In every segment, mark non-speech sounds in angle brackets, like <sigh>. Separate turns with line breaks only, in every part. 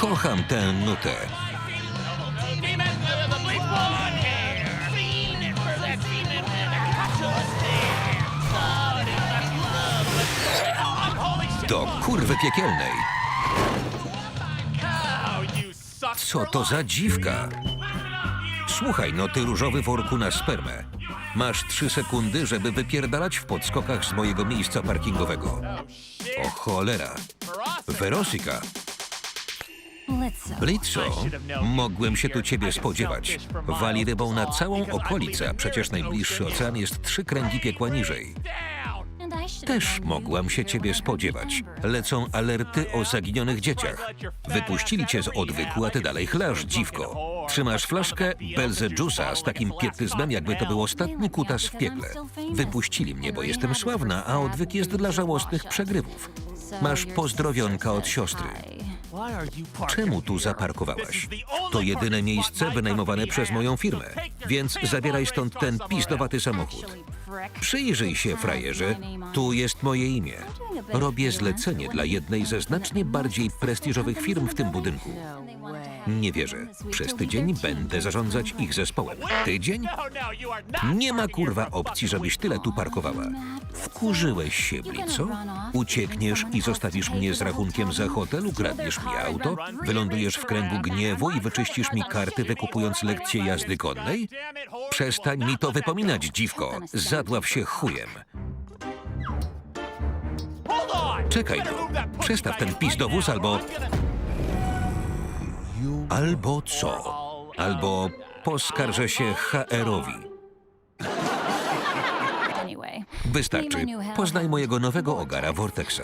Kocham tę nutę. Do kurwy piekielnej. Co to za dziwka? Słuchaj, no ty różowy worku na spermę. Masz trzy sekundy, żeby wypierdalać w podskokach z mojego miejsca parkingowego. O cholera.
Ferocity.
Blitzo, mogłem się tu ciebie spodziewać. Wali rybą na całą okolicę, a przecież najbliższy ocean jest trzy kręgi piekła niżej. Też mogłam się ciebie spodziewać. Lecą alerty o zaginionych dzieciach. Wypuścili cię z odwyku, a ty dalej chlasz, dziwko. Trzymasz flaszkę Belzejusa z takim pietyzmem, jakby to był ostatni kutas w piekle. Wypuścili mnie, bo jestem sławna, a odwyk jest dla żałosnych przegrywów. Masz pozdrowionka od siostry. Czemu tu zaparkowałaś? To jedyne miejsce wynajmowane przez moją firmę. Więc zabieraj stąd ten pizdowaty samochód. Przyjrzyj się, frajerze. Tu jest moje imię. Robię zlecenie dla jednej ze znacznie bardziej prestiżowych firm w tym budynku. Nie wierzę. Przez tydzień będę zarządzać ich zespołem. Tydzień? Nie ma kurwa opcji, żebyś tyle tu parkowała. Wkurzyłeś się, Blico? Uciekniesz i zostawisz mnie z rachunkiem za hotel, ukradniesz mi auto, wylądujesz w kręgu gniewu i wyczyścisz mi karty, wykupując lekcję jazdy konnej? Przestań mi to wypominać, dziwko. Zadław się chujem. Czekaj no. Przestaw ten
right
pizdowóz
now.
albo... Albo co? Albo poskarżę się HR-owi. Wystarczy. Poznaj mojego nowego ogara Vortexa.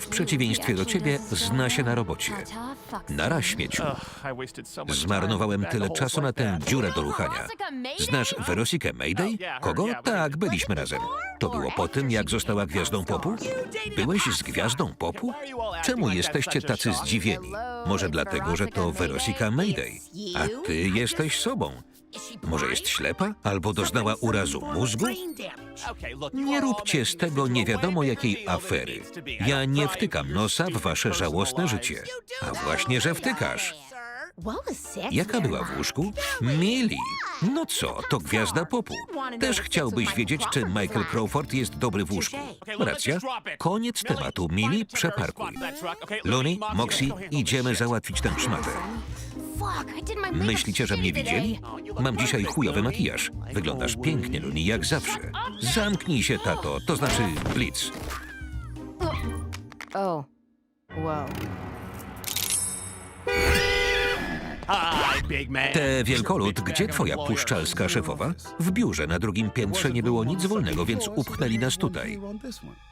W przeciwieństwie do ciebie, zna się na robocie.
Nara śmieciu. Zmarnowałem tyle czasu na tę dziurę do ruchania. Znasz Werosikę Mayday? Kogo? Tak, byliśmy razem. To było po tym, jak została gwiazdą popu? Byłeś z gwiazdą popu? Czemu jesteście tacy zdziwieni? Może dlatego, że to Werosika Mayday, a ty jesteś sobą. Może jest ślepa? Albo doznała urazu mózgu? Nie róbcie z tego nie wiadomo jakiej afery. Ja nie wtykam nosa w wasze żałosne życie. A właśnie, że wtykasz. Jaka była w łóżku? Mili. No co, to gwiazda popu. Też chciałbyś wiedzieć, czy Michael Crawford jest dobry w łóżku. Racja. Koniec tematu. Mili, przeparkuj. Looney, Moxie, idziemy załatwić tę szmatę. Myślicie, że mnie widzieli? Mam dzisiaj chujowy makijaż. Wyglądasz pięknie, Looney, jak zawsze. Zamknij się, tato, to znaczy Blitz.
Oh, wow.
Hi, big man.
Te wielkolud, gdzie twoja puszczalska szefowa? W biurze na drugim piętrze nie było nic wolnego, więc upchnęli nas tutaj.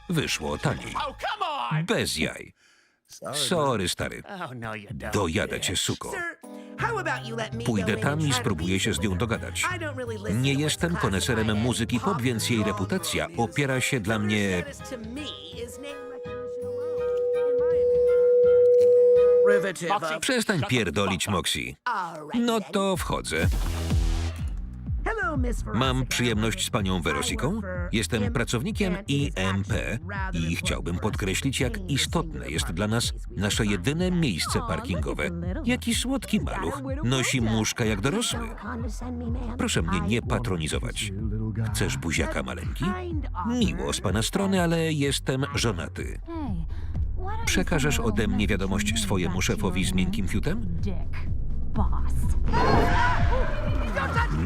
Wyszło taniej.
Oh, come on.
Bez jaj. Sorry, stary.
Oh, no, you don't.
Dojadę cię, suko.
Pójdę
Pójdę tam i spróbuję się z nią dogadać. Nie jestem koneserem muzyki pop, więc jej reputacja opiera się dla mnie... Przestań pierdolić, Moxie. No to wchodzę. Mam przyjemność z panią Werosiką. Jestem pracownikiem IMP i chciałbym podkreślić, jak istotne jest dla nas nasze jedyne miejsce parkingowe. Jaki słodki maluch. Nosi muszka jak dorosły. Proszę mnie nie patronizować. Chcesz buziaka maleńki? Miło z pana strony, ale jestem żonaty. Przekażesz ode mnie wiadomość swojemu szefowi z miękkim fiutem?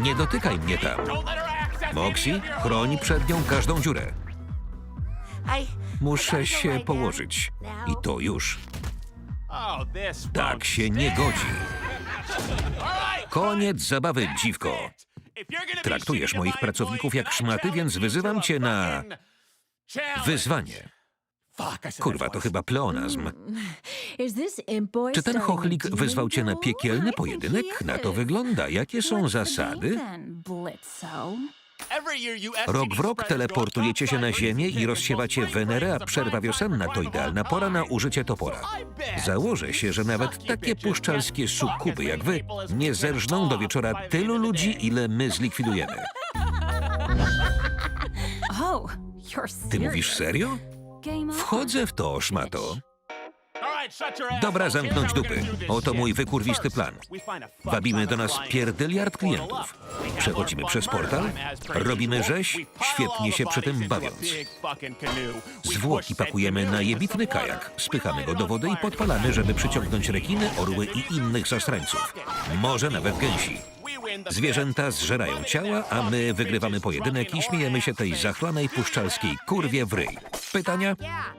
Nie dotykaj mnie tam. Moxie, chroń przed nią każdą dziurę. Muszę się położyć. I to już.
Oh,
Tak się nie godzi. Koniec zabawy, dziwko. Traktujesz moich pracowników jak szmaty, więc wyzywam cię na wyzwanie. Kurwa, to chyba pleonazm.
Czy
Czy ten chochlik wyzwał cię na piekielny pojedynek? Na to wygląda. Jakie są zasady? Rok w rok teleportujecie się na Ziemię i rozsiewacie Wenerę, a przerwa wiosenna to idealna pora na użycie topora. Założę się, że nawet takie puszczalskie sukuby jak wy nie zerżną do wieczora tylu ludzi, ile my zlikwidujemy. <laughs> Ty mówisz serio? Wchodzę w to, szmato. Dobra, zamknąć dupy. Oto mój wykurwisty plan. Wabimy do nas pierdyliard klientów. Przechodzimy przez portal, robimy rzeź, świetnie się przy tym bawiąc. Zwłoki pakujemy na jebitny kajak, spychamy go do wody i podpalamy, żeby przyciągnąć rekiny, orły i innych zastrańców. Może nawet gęsi. Zwierzęta zżerają ciała, a my wygrywamy pojedynek i śmiejemy się tej zachlanej puszczalskiej kurwie w ryj. Pytania?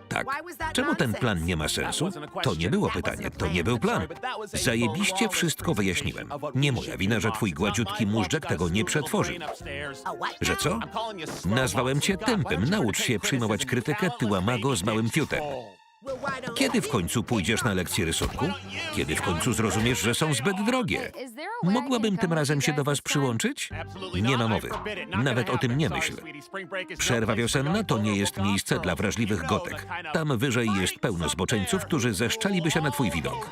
Tak. Czemu ten plan nie ma sensu? To nie było pytanie, to nie był plan. Zajebiście wszystko wyjaśniłem. Nie moja wina, że twój gładziutki móżdżek tego nie przetworzył. Że co? Nazwałem cię tępym. Naucz się przyjmować krytykę, ty łamago z małym fiutem. Kiedy w końcu pójdziesz na lekcję rysunku? Kiedy w końcu zrozumiesz, że są zbyt drogie? Mogłabym tym razem się do was przyłączyć? Nie ma mowy. Nawet o tym nie myśl. Przerwa wiosenna to nie jest miejsce dla wrażliwych gotek. Tam wyżej jest pełno zboczeńców, którzy zeszczeliby się na twój widok.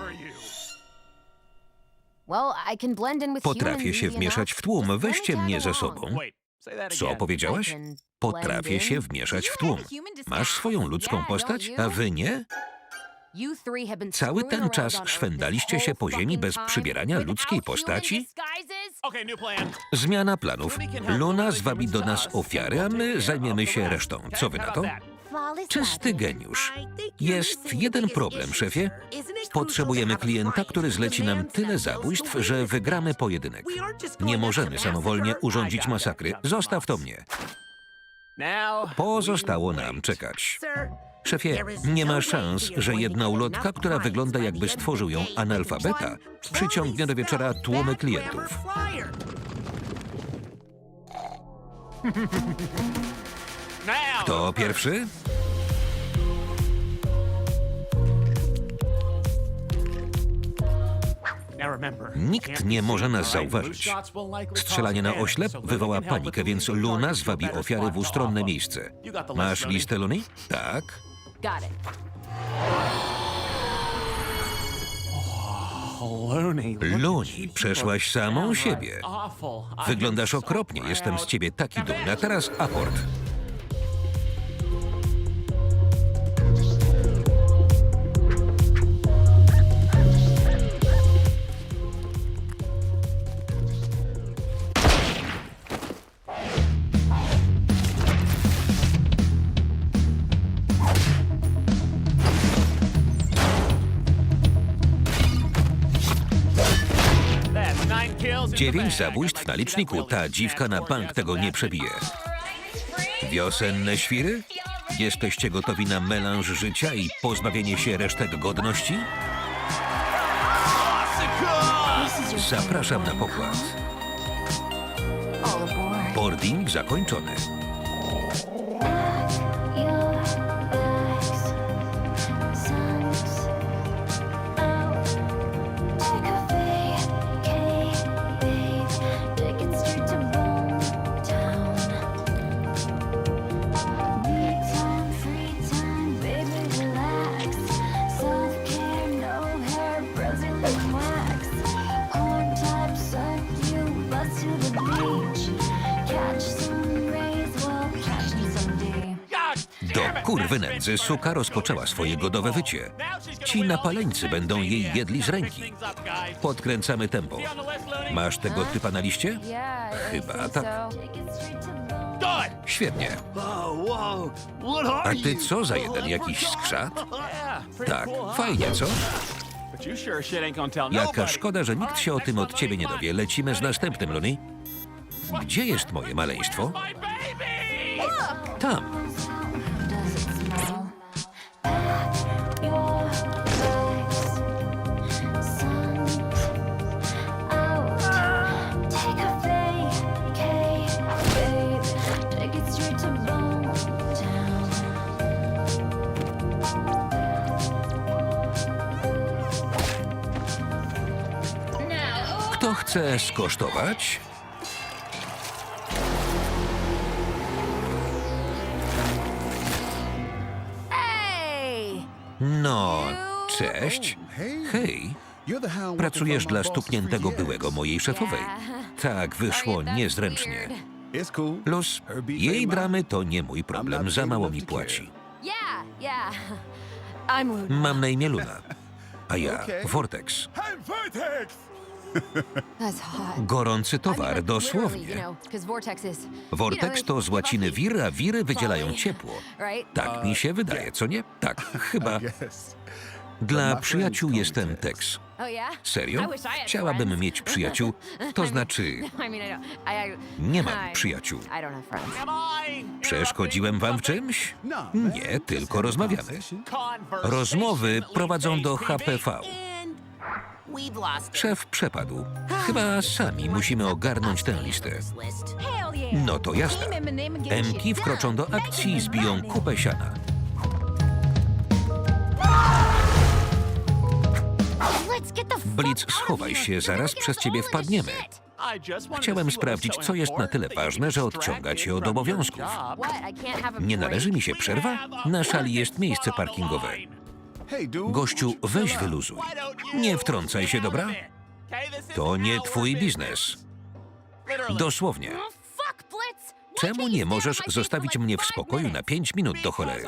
Potrafię się wmieszać w tłum. Weźcie mnie ze sobą. Co powiedziałaś? Potrafię się wmieszać w tłum. Masz swoją ludzką postać, a wy nie? Cały ten czas szwendaliście się po ziemi bez przybierania ludzkiej postaci? Zmiana planów. Luna zwabi do nas ofiary, a my zajmiemy się resztą. Co wy na to? Czysty geniusz. Jest jeden problem, szefie. Potrzebujemy klienta, który zleci nam tyle zabójstw, że wygramy pojedynek. Nie możemy samowolnie urządzić masakry. Zostaw to mnie. Pozostało nam czekać. Szefie, nie ma szans, że jedna ulotka, która wygląda jakby stworzył ją analfabeta, przyciągnie do wieczora tłumy klientów. <laughs> Kto pierwszy? Nikt nie może nas zauważyć. Strzelanie na oślep wywoła panikę, więc Luna zwabi ofiary w ustronne miejsce. Masz listę Luny? Tak. Luni, przeszłaś samą siebie. Wyglądasz okropnie, jestem z ciebie taki dumny. A teraz aport. Dziewięć zabójstw na liczniku. Ta dziwka na bank tego nie przebije. Wiosenne świry? Jesteście gotowi na melanż życia i pozbawienie się resztek godności? Zapraszam na pokład. Boarding zakończony. Kurwy nędzy suka rozpoczęła swoje godowe wycie. Ci napaleńcy będą jej jedli z ręki. Podkręcamy tempo. Masz tego typa na liście? Chyba tak. Świetnie. A ty co za jeden jakiś skrzat? Tak, fajnie, co? Jaka szkoda, że nikt się o tym od ciebie nie dowie. Lecimy z następnym, Luni. Gdzie jest moje maleństwo? Tam. Kto chce skosztować? No, cześć. Hej, pracujesz dla stukniętego byłego mojej szefowej. Tak, wyszło niezręcznie. Luz, jej dramy to nie mój problem, za mało mi płaci. Mam na imię Luna. a ja Vortex. Gorący towar, dosłownie.
vortex
to z łaciny wir, a wiry wydzielają ciepło. Tak mi się wydaje, co nie? Tak, <laughs> chyba. Dla przyjaciół jestem Tex.
Oh?
Serio? Chciałabym mieć przyjaciół, <laughs> to znaczy nie mam przyjaciół. Przeszkodziłem wam w czymś?
No.
Nie, tylko rozmawiamy. Rozmowy prowadzą do HPV. Szef przepadł. Chyba sami musimy ogarnąć tę listę. No to jazda. Emki wkroczą do akcji i zbiją kupę siana. Blitz, schowaj się, zaraz przez ciebie wpadniemy. Chciałem sprawdzić, co jest na tyle ważne, że odciąga cię od obowiązków. Nie należy mi się przerwa? Na szali jest miejsce parkingowe. Gościu, weź wyluzuj. Nie wtrącaj się, dobra? To nie twój biznes. Dosłownie.
Why
Czemu nie możesz zostawić mnie w spokoju na? 5 minut do cholery?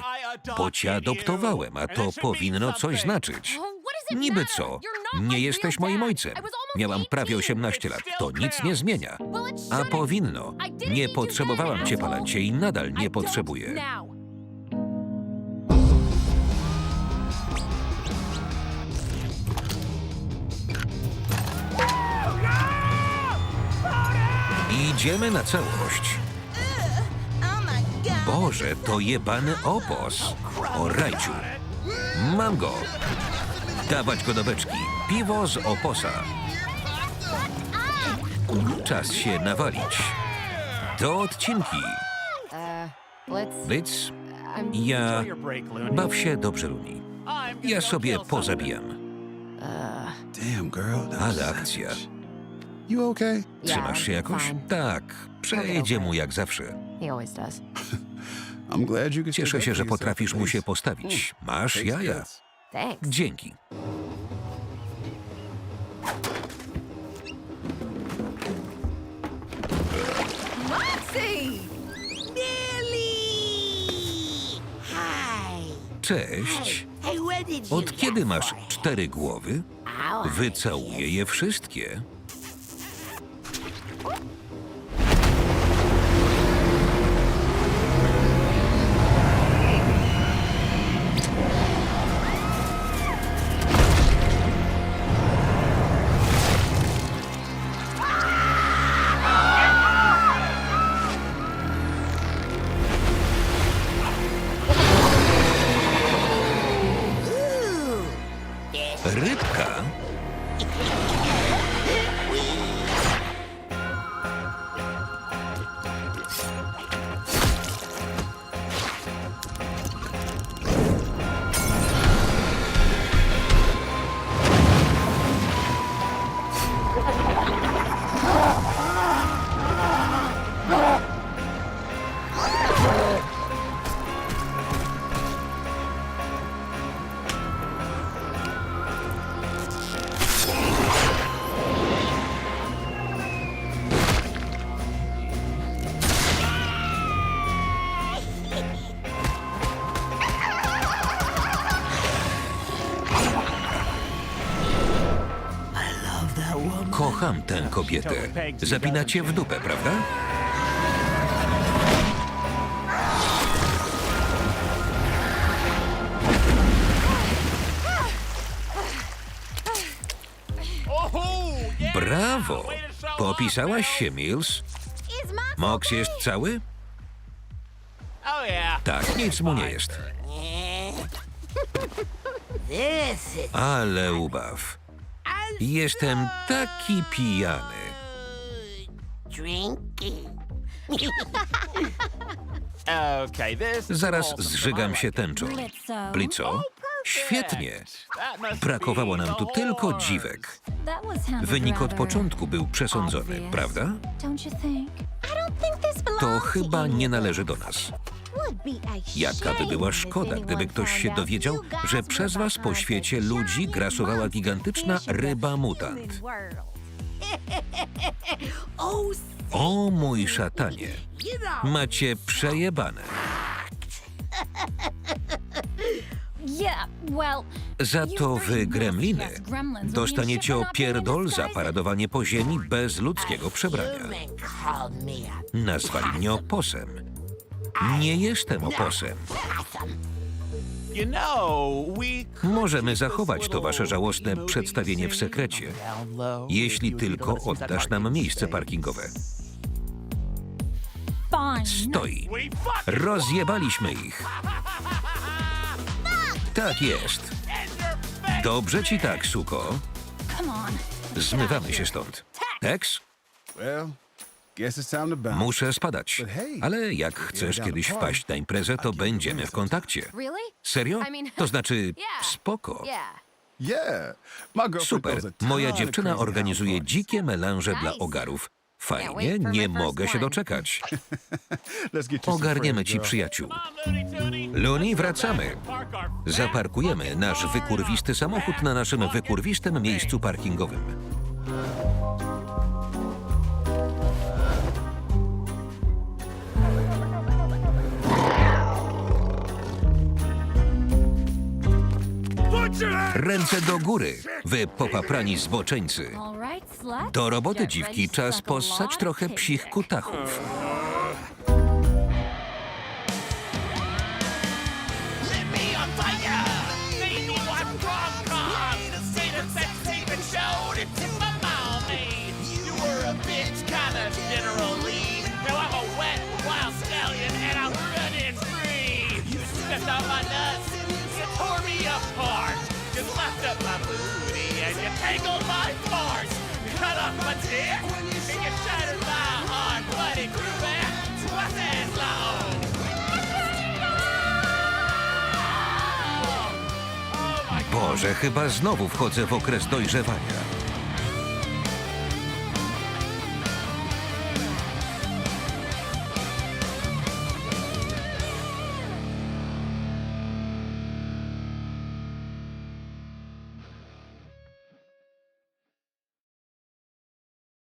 Bo cię adoptowałem, a to powinno coś znaczyć.
Oh,
Niby co? Nie jesteś moim ojcem. Miałam prawie
18.
18 lat. To nic nie zmienia. A powinno. Nie potrzebowałam cię. Palancie, i nadal nie potrzebuję. Idziemy na całość. Boże, to jebany opos. O rajciu. Mam go. Dawać go do beczki. Piwo z oposa. Czas się nawalić. Do odcinki.
I'm...
ja... Baw się dobrze, Luni. Ja sobie pozabijam. Ale akcja.
You okay?
Yeah,
Trzymasz się jakoś?
fine.
Tak. Przejdzie mu jak zawsze.
He always does. <laughs>
I'm glad you could
Cieszę się, że
yourself
potrafisz mu się postawić. Masz
Takes
jaja.
Thanks.
Dzięki.
Moxie! Billy! Hi.
Cześć.
Hey, where did you
Od kiedy masz cztery głowy?
Ow.
Wycałuję je wszystkie. Рыбка. Kobietę. Zapina cię w dupę, prawda? Brawo! Popisałaś się, Mills. Mox jest cały? Tak, nic mu nie jest. <laughs> Ale ubaw. Jestem taki pijany.
drinky.
Okay, this is
Zaraz
awesome.
zżygam się tęczą. Blico? Świetnie.
That must
Brakowało
be
nam tu
the
tylko
horse.
dziwek.
Wynik
od początku był przesądzony, prawda? To chyba nie należy do nas. Jaka by była szkoda, gdyby ktoś się dowiedział, że przez was po świecie ludzi grasowała gigantyczna ryba mutant. O mój szatanie, macie przejebane. Za to wy, gremliny, dostaniecie opierdol za paradowanie po ziemi bez ludzkiego przebrania. Nazwali mnie oposem. Nie jestem oposem. Możemy zachować to wasze żałosne przedstawienie w sekrecie, jeśli tylko oddasz nam miejsce parkingowe. Stoi. Rozjebaliśmy ich. Tak jest. Dobrze ci tak, suko. Zmywamy się stąd. Tex, muszę spadać. Ale jak chcesz kiedyś wpaść na imprezę, to będziemy w kontakcie. Serio? To znaczy, <laughs> spoko. Super. Moja dziewczyna organizuje dzikie melanże dla ogarów. Fajnie, nie mogę się doczekać. <laughs> Ogarniemy ci przyjaciół. Luni, wracamy. Zaparkujemy nasz wykurwisty samochód na naszym wykurwistym miejscu parkingowym. Ręce do góry, wy popaprani zboczeńcy. Do roboty, dziwki, czas
lot
trochę psich kutachów.
My cut off my dick and you twice as long!
Boże, chyba znowu wchodzę w okres dojrzewania.